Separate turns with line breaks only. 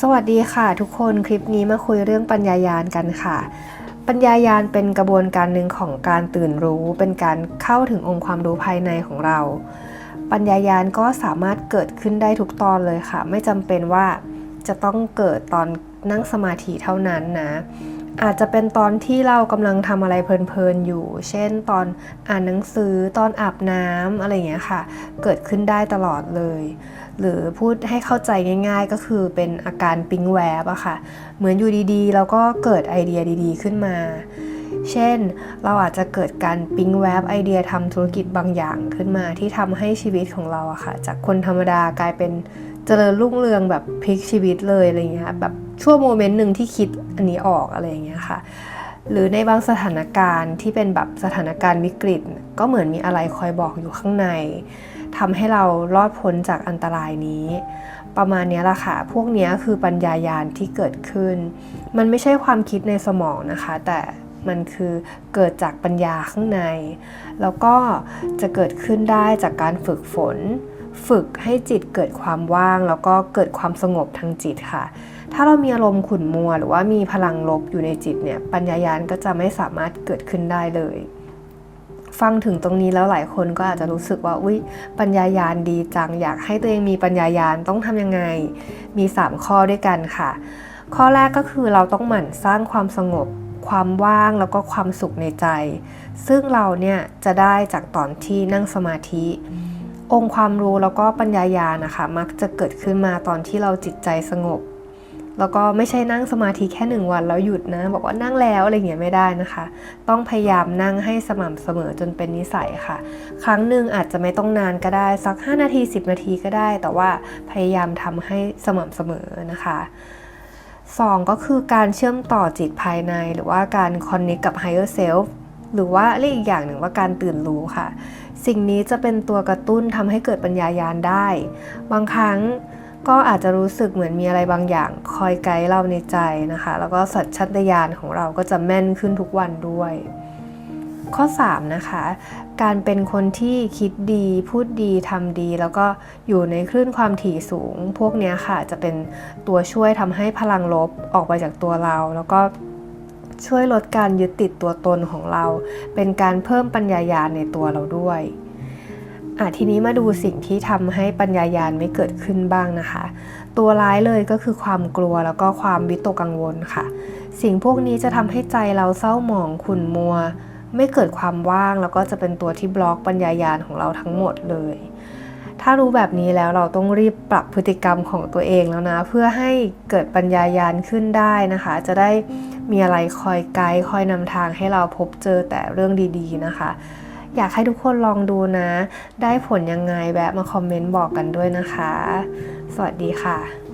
สวัสดีค่ะทุกคนคลิปนี้มาคุยเรื่องปัญญายานกันค่ะ ปัญญายานเป็นกระบวนการหนึ่งของการตื่นรู้ เป็นการเข้าถึงองค์ความรู้ภายในของเรา ปัญญายานก็สามารถเกิดขึ้นได้ทุกตอนเลยค่ะ ไม่จำเป็นว่าจะต้องเกิดตอนนั่งสมาธิเท่านั้นนะ อาจจะเป็นตอนที่เรากำลังทำอะไรเพลินๆอยู่ เช่นตอนอ่านหนังสือตอนอาบน้ำอะไรอย่างเงี้ยค่ะ เกิดขึ้นได้ตลอดเลย หรือพูดให้เข้าใจง่าย ๆ ก็คือเป็นอาการปิ๊งแวบอะค่ะ เหมือนอยู่ดีๆแล้วก็เกิดไอเดียดีๆขึ้นมา เช่น เราอาจจะเกิดการปิ๊งแวบไอเดียทำธุรกิจบางอย่างขึ้นมาที่ทำให้ชีวิตของเราอะค่ะ จากคนธรรมดากลายเป็นเจริญรุ่งเรืองแบบพลิกชีวิตเลยอะไรเงี้ยแบบชั่วโมเมนต์หนึ่งที่คิด อันนี้ออกอะไรอย่างเงี้ยค่ะ หรือในบางสถานการณ์ที่เป็นแบบสถานการณ์วิกฤต ก็เหมือนมีอะไรคอยบอกอยู่ข้างในทำให้เรารอดพ้นจากอันตรายนี้ ประมาณนี้ละค่ะ พวกนี้คือปัญญายาณที่เกิดขึ้น มันไม่ใช่ความคิดในสมองนะคะ แต่มันคือเกิดจากปัญญาข้างใน แล้วก็จะเกิดขึ้นได้จากการฝึกฝน ฝึกให้จิตเกิดความว่าง แล้วก็เกิดความสงบทางจิตค่ะ ถ้าเรามีอารมณ์ขุ่นมัว หรือว่ามีพลังลบอยู่ในจิตเนี่ยปัญญายาณก็จะไม่สามารถเกิดขึ้นได้เลย ฟังถึงตรงนี้แล้วหลายคนก็อาจจะรู้สึกว่าอุ๊ยปัญญายาณดีจังอยากให้ตัวเองมีปัญญายาณต้องทำยังไง มี 3 ข้อด้วยกันค่ะ ข้อแรกก็คือเราต้องหมั่นสร้างความสงบความว่างแล้วก็ความสุขในใจ ซึ่งเราเนี่ยจะได้จากตอนที่นั่งสมาธิ องค์ความรู้แล้วก็ปัญญายาณนะคะ มักจะเกิดขึ้นมาตอนที่เราจิตใจสงบ แล้วก็ไม่ใช่นั่งสมาธิแค่หนึ่งวันแล้วหยุดนะ บอกว่านั่งแล้วอะไรอย่างเงี้ยไม่ได้นะคะ ต้องพยายามนั่งให้สม่ำเสมอจนเป็นนิสัยค่ะ ครั้งหนึ่งอาจจะไม่ต้องนานก็ได้สัก 5 นาที 10 นาทีก็ได้ แต่ว่าพยายามทำให้สม่ำเสมอนะคะ2ก็คือการเชื่อมต่อจิตภายในหรือว่าการ connect กับ higher self หรือว่าเรียกอีกอย่างหนึ่งว่าการตื่นรู้ค่ะ สิ่งนี้จะเป็นตัวกระตุ้นทำให้เกิดปัญญายาณได้ บางครั้งก็อาจจะรู้สึกเหมือนมีอะไรบางอย่างคอยไกด์เราในใจนะคะ แล้วก็สัญชาตญาณของเราก็จะแม่นขึ้นทุกวันด้วย ข้อ 3 นะคะ การเป็นคนที่คิดดีพูดดีทำดี แล้วก็อยู่ในคลื่นความถี่สูง พวกเนี้ยค่ะจะเป็นตัวช่วยทำให้พลังลบออกไปจากตัวเรา แล้วก็ ช่วยลดการยึดติดตัวตนของเรา เป็นการเพิ่มปัญญายาณในตัวเราด้วยอะทีนี้มาดูสิ่งที่ทำให้ปัญญายาณไม่เกิดขึ้นบ้างนะคะ ตัวร้ายเลยก็คือความกลัวแล้วก็ความวิตกกังวลค่ะ สิ่งพวกนี้จะทำให้ใจเราเศร้าหมองขุ่นมัว ไม่เกิดความว่างแล้วก็จะเป็นตัวที่บล็อกปัญญายาณของเราทั้งหมดเลย ถ้ารู้แบบนี้แล้วเราต้องรีบปรับพฤติกรรมของตัวเองแล้วนะ เพื่อให้เกิดปัญญายาณขึ้นได้นะคะ จะได้ มีอะไรคอยไกด์คอยนำทางให้เราพบเจอแต่เรื่องดีๆนะคะ อยากให้ทุกคนลองดูนะ ได้ผลยังไงแวะมาคอมเมนต์บอกกันด้วยนะคะ สวัสดีค่ะ